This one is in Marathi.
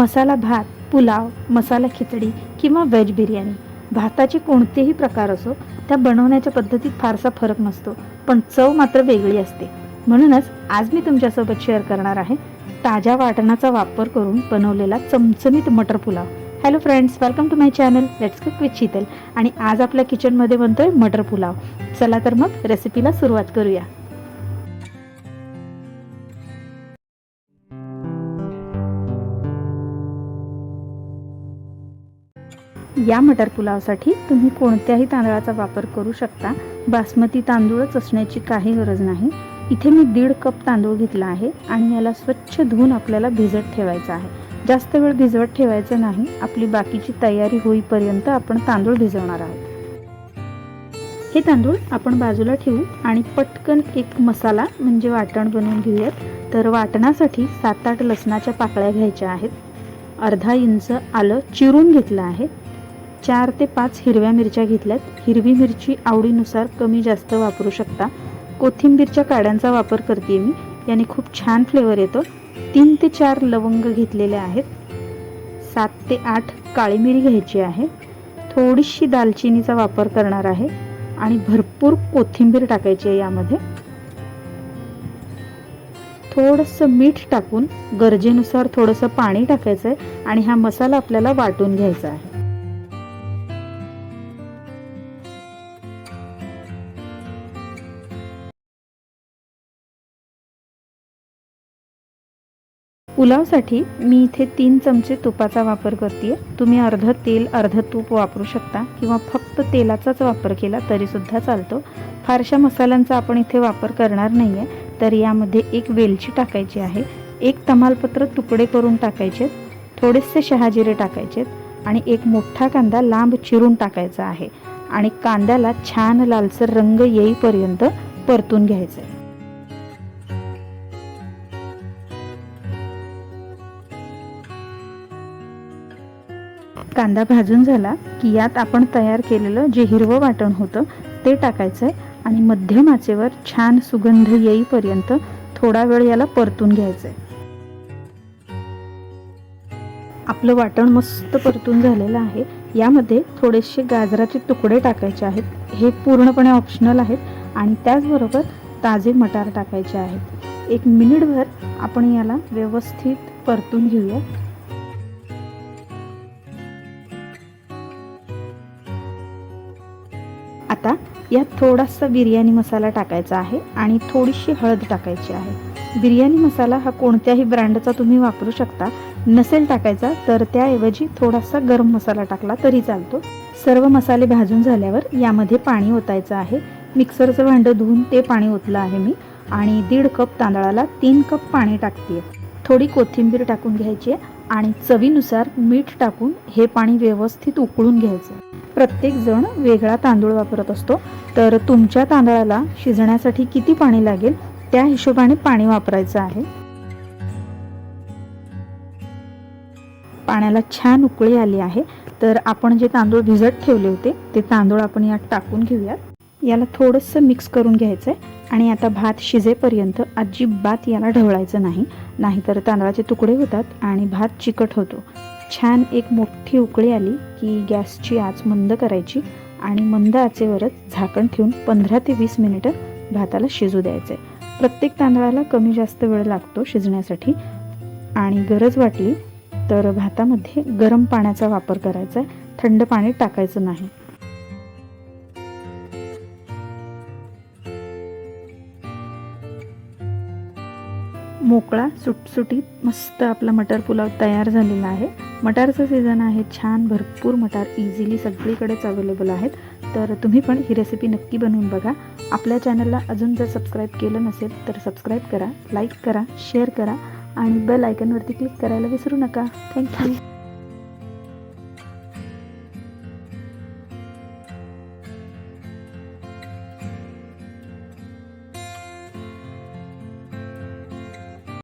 मसाला भात पुलाव मसाला खिचडी किंवा व्हेज बिर्याणी. भाताचे कोणतेही प्रकार असो त्या बनवण्याच्या पद्धतीत फारसा फरक नसतो पण चव मात्र वेगळी असते. म्हणूनच आज मी तुमच्यासोबत शेअर करणार आहे ताज्या वाटणाचा वापर करून बनवलेला चमचमीत मटर pulao. Hello friends welcome to my channel let's cook with Sheetal आणि आज आपल्या किचनमध्ये बनतोय मटर पुलाव. चला तर मग रेसिपीला सुरुवात करूया. या मटर पुलावसाठी तुम्ही कोणत्याही तांदळाचा वापर करू शकता. बासमती तांदूळच असण्याची काही गरज नाही. इथे मी दीड कप तांदूळ घेतला आहे आणि याला स्वच्छ धुवून आपल्याला भिजत ठेवायचा आहे. जास्त वेळ भिजवत ठेवायचं नाही. आपली बाकीची तयारी होईपर्यंत आपण तांदूळ भिजवणार आहोत. हे तांदूळ आपण बाजूला ठेवू आणि पटकन एक मसाला म्हणजे वाटण बनवून घेऊयात. तर वाटणासाठी सात आठ लसणाच्या पाकळ्या घ्यायच्या आहेत. अर्धा इंच आलं चिरून घेतलं आहे. चार ते पाच हिरव्या मिरच्या घेतल्यात. हिरवी मिरची आवडीनुसार कमी जास्त वापरू शकता. कोथिंबीरच्या काड्यांचा वापर करते मी. याने खूप छान फ्लेवर येतो. तीन ते चार लवंग घेतलेले आहेत. सात ते आठ काळी मिरी घ्यायची आहे. थोडीशी दालचिनीचा वापर करणार आहे. आणि भरपूर कोथिंबीर टाकायची आहे यामध्ये. थोडंसं मीठ टाकून गरजेनुसार थोडंसं पाणी टाकायचं आहे आणि हा मसाला आपल्याला वाटून घ्यायचा आहे. पुलावसाठी मी इथे तीन चमचे तुपाचा वापर करते तुम्ही अर्धं तेल अर्धं तूप वापरू शकता किंवा फक्त तेलाचाच वापर केला तरीसुद्धा चालतो. फारशा मसाल्यांचा आपण इथे वापर करणार नाही आहे तर यामध्ये एक वेलची टाकायची आहे एक तमालपत्र तुकडे करून टाकायचे थोडेसे शहाजिरे टाकायचे आणि एक मोठा कांदा लांब चिरून टाकायचा आहे आणि कांद्याला छान लालसर रंग येईपर्यंत परतून घ्यायचं आहे कांदा भाजून झाला की यात आपण तयार केलेलं जे हिरवं वाटण होतं ते टाकायचं आहे आणि मध्यम आचेवर छान सुगंध येईपर्यंत थोडा वेळ याला परतून घ्यायचं आहे आपलं वाटण मस्त परतून झालेलं आहे. यामध्ये थोडेसे गाजराचे तुकडे टाकायचे आहेत. हे पूर्णपणे ऑप्शनल आहेत आणि त्याचबरोबर ताजे मटार टाकायचे आहेत. एक मिनिटभर आपण याला व्यवस्थित परतून घेऊया. आता यात थोडासा बिर्याणी मसाला टाकायचा आहे आणि थोडीशी हळद टाकायची आहे. बिर्याणी मसाला हा कोणत्याही ब्रँडचा तुम्ही वापरू शकता. नसेल टाकायचा तर त्याऐवजी थोडासा गरम मसाला टाकला तरी चालतो. सर्व मसाले भाजून झाल्यावर यामध्ये पाणी ओतायचं आहे. मिक्सरचं भांडं धुवून ते पाणी ओतलं आहे मी. आणि दीड कप तांदळाला तीन कप पाणी टाकते थोडी कोथिंबीर टाकून घ्यायची आहे आणि चवीनुसार मीठ टाकून हे पाणी व्यवस्थित उकळून घ्यायचं प्रत्येक जण वेगळा तांदूळ वापरत असतो. तर तुमच्या तांदळाला शिजण्यासाठी किती पाणी लागेल त्या हिशोबाने पाणी वापरायचं आहे. पाण्याला छान उकळी आली आहे. तर आपण जे तांदूळ भिजत ठेवले होते ते तांदूळ आपण यात टाकून घेऊयात. याला थोडंसं मिक्स करून घ्यायचं आहे आणि आता भात शिजेपर्यंत अजिबात याला ढवळायचं नाही. नाहीतर तांदळाचे तुकडे होतात आणि भात चिकट होतो. छान एक मोठी उकळी आली की गॅसची आच मंद करायची आणि मंद आचेवरच झाकण ठेवून पंधरा ते वीस मिनिटं भाताला शिजू द्यायचं आहे प्रत्येक तांदळाला कमी जास्त वेळ लागतो शिजण्यासाठी. आणि गरज वाटली तर भातामध्ये गरम पाण्याचा वापर करायचा. आहे थंड पाणी टाकायचं नाही. मोकळा सुटसुटीत मस्त आपला मटर पुलाव तयार झालेला आहे. मटारचं सीझन आहे छान भरपूर मटार इझिली सगळीकडेच अवेलेबल आहेत. तर तुम्ही पण ही रेसिपी नक्की बनवून बघा. आपल्या चॅनलला अजून जर सबस्क्राईब केलं नसेल तर सबस्क्राईब करा लाईक करा शेअर करा आणि बेल आयकनवरती क्लिक करायला विसरू नका. थँक्यू